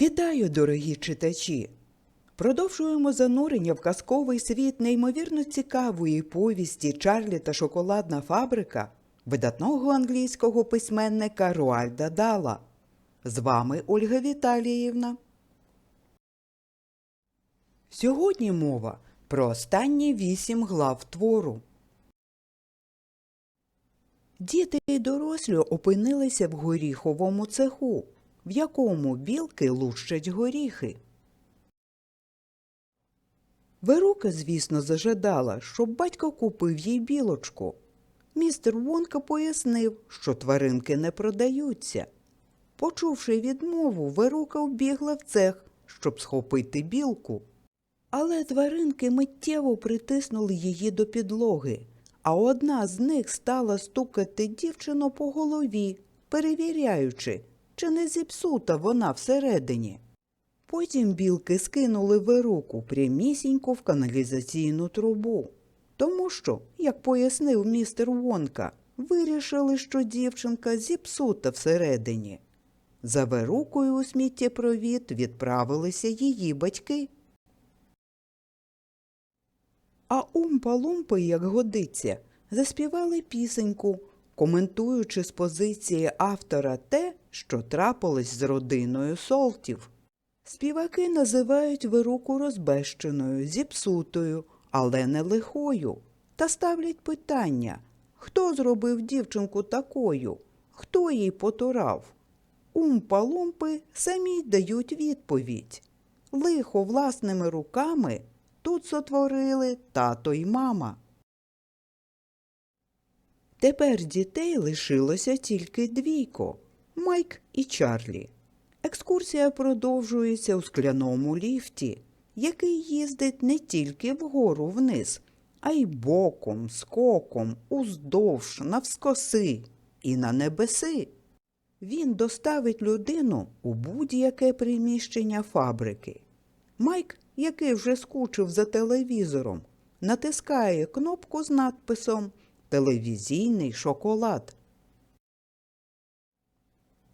Вітаю, дорогі читачі! Продовжуємо занурення в казковий світ неймовірно цікавої повісті Чарлі та шоколадна фабрика видатного англійського письменника Руальда Дала. З вами Ольга Віталіївна. Сьогодні мова про останні вісім глав твору. Діти і дорослі опинилися в горіховому цеху, в якому білки лущать горіхи. Верука, звісно, зажадала, щоб батько купив їй білочку. Містер Вонка пояснив, що тваринки не продаються. Почувши відмову, Верука вбігла в цех, щоб схопити білку. Але тваринки миттєво притиснули її до підлоги, а одна з них стала стукати дівчину по голові, перевіряючи, чи не зіпсута вона всередині. Потім білки скинули вируку прямісінько в каналізаційну трубу, тому що, як пояснив містер Вонка, вирішили, що дівчинка зіпсута всередині. За вирукою у сміттєпровід відправилися її батьки. А умпа-лумпи, як годиться, заспівали пісеньку, коментуючи з позиції автора те, що трапилось з родиною солтів. Співаки називають вируку розбещеною, зіпсутою, але не лихою, та ставлять питання, хто зробив дівчинку такою, хто їй потурав. Умпа-лумпи самі дають відповідь. Лихо власними руками тут сотворили тато й мама. Тепер дітей лишилося тільки двійко Майк і Чарлі. Екскурсія продовжується у скляному ліфті, який їздить не тільки вгору вниз, а й боком, скоком, уздовж, навскоси і на небеси. Він доставить людину у будь-яке приміщення фабрики. Майк, який вже скучив за телевізором, натискає кнопку з надписом Телевізійний шоколад.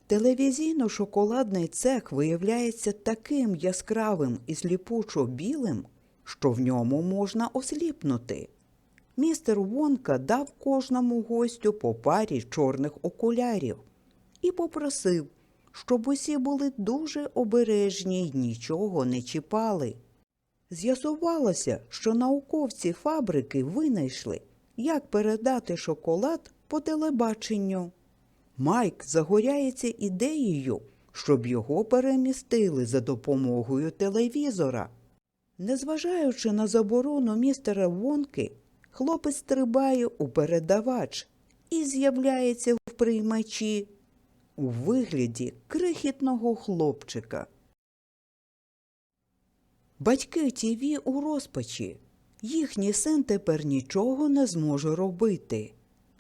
Телевізійно-шоколадний цех виявляється таким яскравим і сліпучо білим, що в ньому можна осліпнути. Містер Вонка дав кожному гостю по парі чорних окулярів і попросив, щоб усі були дуже обережні й нічого не чіпали. З'ясувалося, що науковці фабрики винайшли, як передати шоколад по телебаченню. Майк загоряється ідеєю, щоб його перемістили за допомогою телевізора. Незважаючи на заборону містера Вонки, хлопець стрибає у передавач і з'являється в приймачі у вигляді крихітного хлопчика. Батьки ТІВІ у розпачі. Їхній син тепер нічого не зможе робити.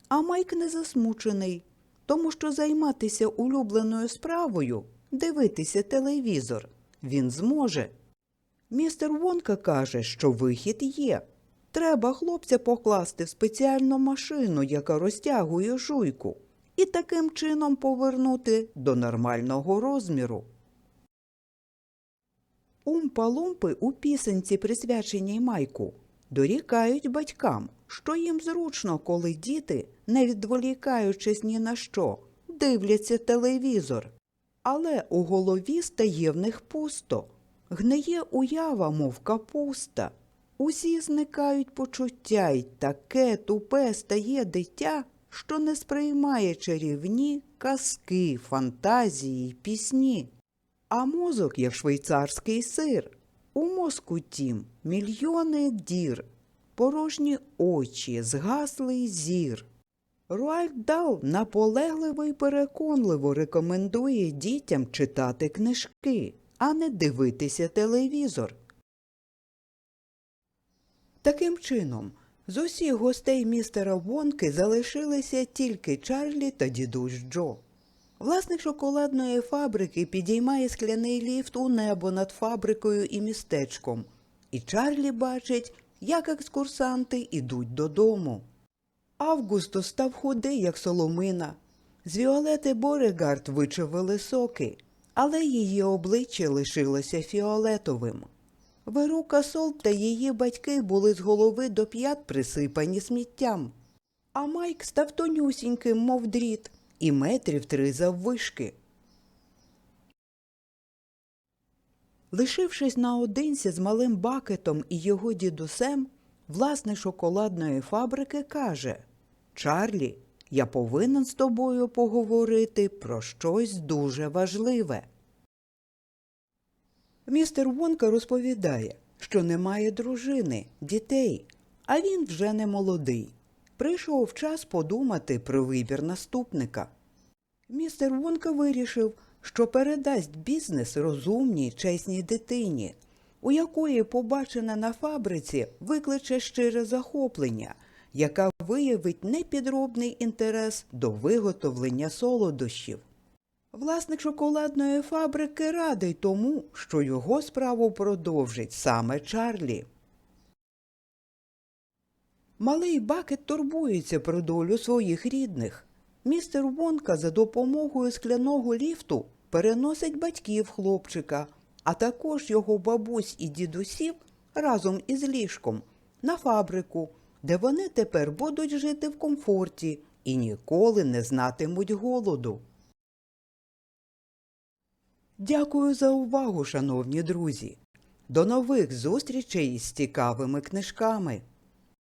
А Майк не засмучений, тому що займатися улюбленою справою, дивитися телевізор, він зможе. Містер Вонка каже, що вихід є. Треба хлопця покласти в спеціальну машину, яка розтягує жуйку, і таким чином повернути до нормального розміру. Умпа-лумпи у пісенці, присвяченій Майку, дорікають батькам, що їм зручно, коли діти, не відволікаючись ні на що, дивляться телевізор. Але у голові стає в них пусто, гниє уява, мов капуста. Усі зникають почуття, й таке тупе стає дитя, що не сприймає чарівні казки, фантазії, пісні. А мозок, як швейцарський сир. У мозку тім мільйони дір, порожні очі, згаслий зір. Руальд Дал наполегливо й переконливо рекомендує дітям читати книжки, а не дивитися телевізор. Таким чином, з усіх гостей містера Вонки залишилися тільки Чарлі та дідусь Джо. Власник шоколадної фабрики підіймає скляний ліфт у небо над фабрикою і містечком, і Чарлі бачить, як екскурсанти ідуть додому. Августо став худий, як соломина. З Віолети Борегард вичавили соки, але її обличчя лишилося фіолетовим. Верука Сол та її батьки були з голови до п'ят присипані сміттям. А Майк став тонюсіньким, мов дріт, і метрів три заввишки. Лишившись наодинці з малим бакетом і його дідусем, власник шоколадної фабрики каже Чарлі, я повинен з тобою поговорити про щось дуже важливе. Містер Вонка розповідає, що немає дружини, дітей, а він вже не молодий. Прийшов час подумати про вибір наступника. Містер Вонка вирішив, що передасть бізнес розумній, чесній дитині, у якої побачене на фабриці викличе щире захоплення, яка виявить непідробний інтерес до виготовлення солодощів. Власник шоколадної фабрики радий тому, що його справу продовжить саме Чарлі. Малий бакет турбується про долю своїх рідних. Містер Вонка за допомогою скляного ліфту переносить батьків хлопчика, а також його бабусь і дідусів разом із ліжком на фабрику, де вони тепер будуть жити в комфорті і ніколи не знатимуть голоду. Дякую за увагу, шановні друзі. До нових зустрічей з цікавими книжками.